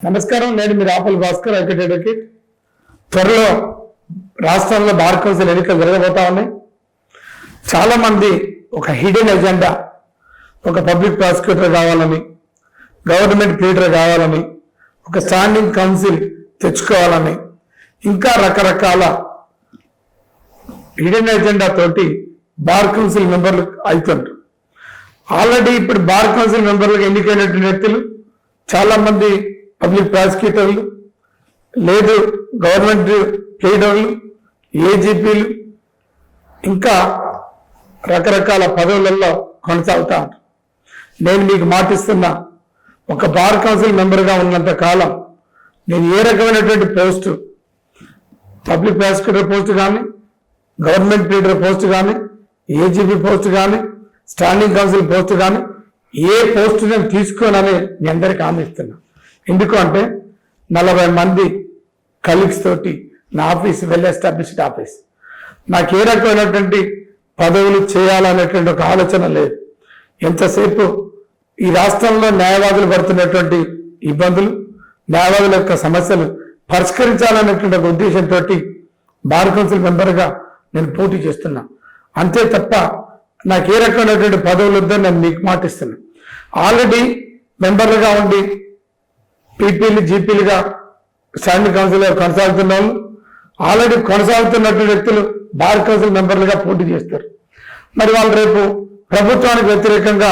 నమస్కారం నేను మీ ఆపల్ భాస్కర్ అడ్వకేట్ అడ్వకేట్ త్వరలో రాష్ట్రంలో బార్ కౌన్సిల్ ఎన్నికలు జరగబోతా ఉన్నాయి. చాలా మంది ఒక హిడెన్ ఎజెండా ఒక పబ్లిక్ ప్రాసిక్యూటర్ కావాలని గవర్నమెంట్ క్రియేటర్ కావాలని ఒక స్టాండింగ్ కౌన్సిల్ తెచ్చుకోవాలని ఇంకా రకరకాల హిడెన్ ఎజెండా తోటి బార్ కౌన్సిల్ మెంబర్లు అవుతుంటారు ఆల్రెడీ ఇప్పుడు బార్ కౌన్సిల్ మెంబర్లకు ఎన్నికైనటువంటి వ్యక్తులు చాలా మంది పబ్లిక్ ప్రాసిక్యూటర్లు లేదు గవర్నమెంట్ లీడర్లు ఏజీపీలు ఇంకా రకరకాల పదవులలో కొనసాగుతా ఉంటారు. నేను మీకు మాటిస్తున్నా ఒక బార్ కౌన్సిల్ మెంబర్గా ఉన్నంత కాలం నేను ఏ రకమైనటువంటి పోస్టు పబ్లిక్ ప్రాసిక్యూటర్ పోస్ట్ కానీ గవర్నమెంట్ లీడర్ పోస్ట్ కానీ ఏజీపీ పోస్ట్ కానీ స్టాండింగ్ కౌన్సిల్ పోస్ట్ కానీ ఏ పోస్ట్ నేను తీసుకోనని మీ అందరికీ హామీ ఇస్తున్నా. ఎందుకు అంటే నలభై మంది కలీగ్స్ తోటి నా ఆఫీస్ వెల్ ఎస్టాబ్లిష్డ్ ఆఫీస్ నాకు ఏ రకమైనటువంటి పదవులు చేయాలనేటువంటి ఒక ఆలోచన లేదు. ఎంతసేపు ఈ రాష్ట్రంలో న్యాయవాదులు పడుతున్నటువంటి ఇబ్బందులు న్యాయవాదుల యొక్క సమస్యలు పరిష్కరించాలనేటువంటి ఒక ఉద్దేశంతో బార్ కౌన్సిల్ మెంబర్గా నేను పోటీ చేస్తున్నా. అంతే తప్ప నాకు ఏ రకమైనటువంటి పదవులు వద్దని నేను మీకు మాటిస్తున్నాను ఆల్రెడీ మెంబర్లుగా ఉండి పీపీలు జీపీలుగా స్టాండింగ్ కౌన్సిల్ కొనసాగుతున్న ఆల్రెడీ కొనసాగుతున్నటువంటి వ్యక్తులు బార్ కౌన్సిల్ మెంబర్లుగా పోటీ చేస్తారు. మరి వాళ్ళు రేపు ప్రభుత్వానికి వ్యతిరేకంగా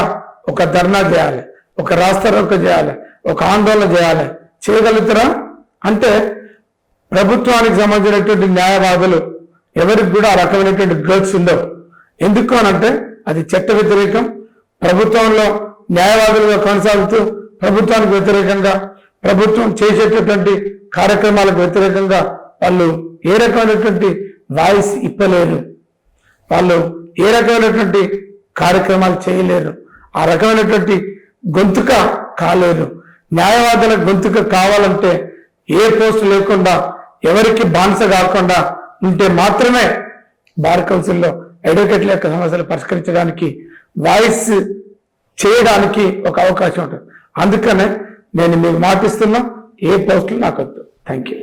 ఒక ధర్నా చేయాలి ఒక రాస్తారోక చేయాలి ఒక ఆందోళన చేయాలి చేయగలుగుతారా? అంటే ప్రభుత్వానికి సంబంధించినటువంటి న్యాయవాదులు ఎవరికి కూడా ఆ రకమైనటువంటి గర్ల్స్ ఉండవు. ఎందుకు అనంటే అది చట్ట వ్యతిరేకం. ప్రభుత్వంలో న్యాయవాదులుగా కొనసాగుతూ ప్రభుత్వానికి వ్యతిరేకంగా ప్రభుత్వం చేసేటటువంటి కార్యక్రమాలకు వ్యతిరేకంగా వాళ్ళు ఏ రకమైనటువంటి వాయిస్ ఇప్పలేరు. వాళ్ళు ఏ రకమైనటువంటి కార్యక్రమాలు చేయలేరు. ఆ రకమైనటువంటి గొంతుక కాలేరు. న్యాయవాదుల గొంతుక కావాలంటే ఏ పోస్ట్ లేకుండా ఎవరికి బానిస కాకుండా ఉంటే మాత్రమే బార్ కౌన్సిల్లో అడ్వకేట్ల యొక్క సమస్యలు పరిష్కరించడానికి వాయిస్ చేయడానికి ఒక అవకాశం ఉంటుంది. అందుకనే నేను మీకు మాటిస్తున్నా. ఏ పోస్టులు నాకు వద్దు. Thank you